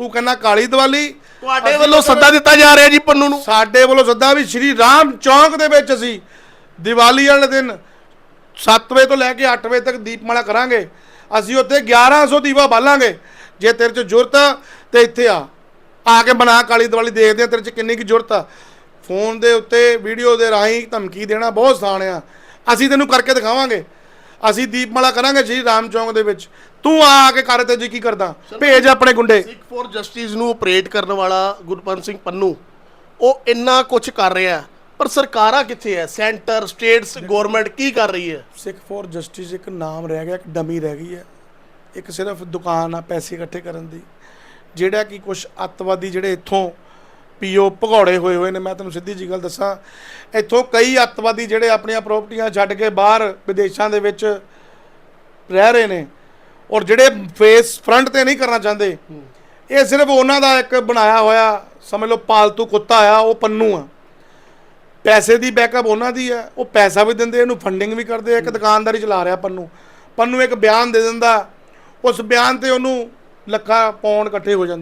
ਤੂੰ ਕਹਿੰਦਾ ਕਾਲੀ ਦੀਵਾਲੀ? ਤੁਹਾਡੇ ਵੱਲੋਂ ਸੱਦਾ ਦਿੱਤਾ ਜਾ ਰਿਹਾ ਜੀ ਪੰਨੂ ਨੂੰ। ਸਾਡੇ ਵੱਲੋਂ ਸੱਦਾ ਵੀ ਸ਼੍ਰੀ ਰਾਮ ਚੌਂਕ ਦੇ ਵਿੱਚ ਅਸੀਂ ਦੀਵਾਲੀ ਵਾਲੇ ਦਿਨ 7 ਵਜੇ ਤੋਂ ਲੈ ਕੇ 8 ਵਜੇ ਤੱਕ ਦੀਪਮਾਲਾ ਕਰਾਂਗੇ। ਅਸੀਂ ਉੱਥੇ 1100 ਦੀਵਾ ਬਾਲਾਂਗੇ। ਜੇ ਤੇਰੇ 'ਚ ਜ਼ਰੂਰਤ ਆ ਤੇ ਇੱਥੇ ਆ। ਆ ਕੇ ਬਣਾ ਕਾਲੀ ਦੀਵਾਲੀ ਦੇਖਦੇ ਆ ਤੇਰੇ 'ਚ ਕਿੰਨੀ ਕੀ ਜ਼ਰੂਰਤ ਆ। ਫੋਨ ਦੇ ਉੱਤੇ ਵੀਡੀਓ ਦੇ ਰਾਹੀਂ ਧਮਕੀ ਦੇਣਾ ਬਹੁਤ ਆਸਾਨ ਆ। ਅਸੀਂ ਤੈਨੂੰ ਕਰਕੇ ਦਿਖਾਵਾਂਗੇ। ਅਸੀਂ ਦੀਪਮਾਲਾ ਕਰਾਂਗੇ ਸ਼੍ਰੀ ਰਾਮ ਚੌਂਕ ਦੇ ਵਿੱਚ। ਤੂੰ ਆ ਕੇ ਕਰ ਤੇ ਜੀ ਕੀ ਕਰਦਾ? ਭੇਜ ਆਪਣੇ ਗੁੰਡੇ। ਸਿੱਖ ਫੋਰ ਜਸਟਿਸ ਨੂੰ ਆਪਰੇਟ ਕਰਨ ਵਾਲਾ ਗੁਰਪੰਤ ਸਿੰਘ ਪੰਨੂ ਉਹ ਇੰਨਾ ਕੁਝ ਕਰ ਰਿਹਾ ਪਰ ਸਰਕਾਰਾਂ ਕਿੱਥੇ ਹੈ? ਸੈਂਟਰ ਸਟੇਟਸ ਗਵਰਨਮੈਂਟ ਕੀ ਕਰ ਰਹੀ ਹੈ? ਸਿੱਖ ਫੋਰ ਜਸਟਿਸ ਇੱਕ ਨਾਮ ਰਹਿ ਗਿਆ ਇੱਕ ਡਮੀ ਰਹਿ ਗਈ ਹੈ। ਇੱਕ ਸਿਰਫ ਦੁਕਾਨ ਆ ਪੈਸੇ ਇਕੱਠੇ ਕਰਨ ਦੀ। ਜਿਹੜਾ ਕਿ ਕੁਝ ਅੱਤਵਾਦੀ ਜਿਹੜੇ ਇੱਥੋਂ ਪੀਓ, ਭਗੌੜੇ ਹੋਏ ਹੋਏ ਨੇ, ਮੈਂ ਤੁਹਾਨੂੰ ਸਿੱਧੀ ਜੀ ਗੱਲ ਦੱਸਾਂ। ਇੱਥੋਂ ਕਈ ਅੱਤਵਾਦੀ ਜਿਹੜੇ ਆਪਣੀਆਂ ਪ੍ਰਾਪਰਟੀਆਂ ਛੱਡ ਕੇ ਬਾਹਰ ਵਿਦੇਸ਼ਾਂ ਦੇ ਵਿੱਚ ਰਹਿ ਰਹੇ ਨੇ ਔਰ ਜਿਹੜੇ ਫੇਸ ਫਰੰਟ ਤੇ ਨਹੀਂ ਕਰਨਾ ਚਾਹੁੰਦੇ, ਇਹ ਸਿਰਫ ਉਹਨਾਂ ਦਾ ਇੱਕ ਬਣਾਇਆ ਹੋਇਆ, ਸਮਝ ਲਓ, ਪਾਲਤੂ ਕੁੱਤਾ ਆ, ਉਹ ਪੰਨੂ ਆ। ਪੈਸੇ ਦੀ ਬੈਕਅਪ ਉਹਨਾਂ ਦੀ ਹੈ ਉਹ ਪੈਸਾ ਵੀ ਦਿੰਦੇ ਇਹਨੂੰ ਫੰਡਿੰਗ ਵੀ ਕਰਦੇ ਇੱਕ ਦੁਕਾਨਦਾਰੀ ਚਲਾ ਰਿਹਾ ਪੰਨੂ। ਪੰਨੂ ਇੱਕ ਬਿਆਨ ਦੇ ਦਿੰਦਾ, ਉਸ ਬਿਆਨ ਤੇ ਉਹਨੂੰ ਲੱਖਾਂ ਪੌਂਡ ਇਕੱਠੇ ਹੋ ਜਾਂਦੇ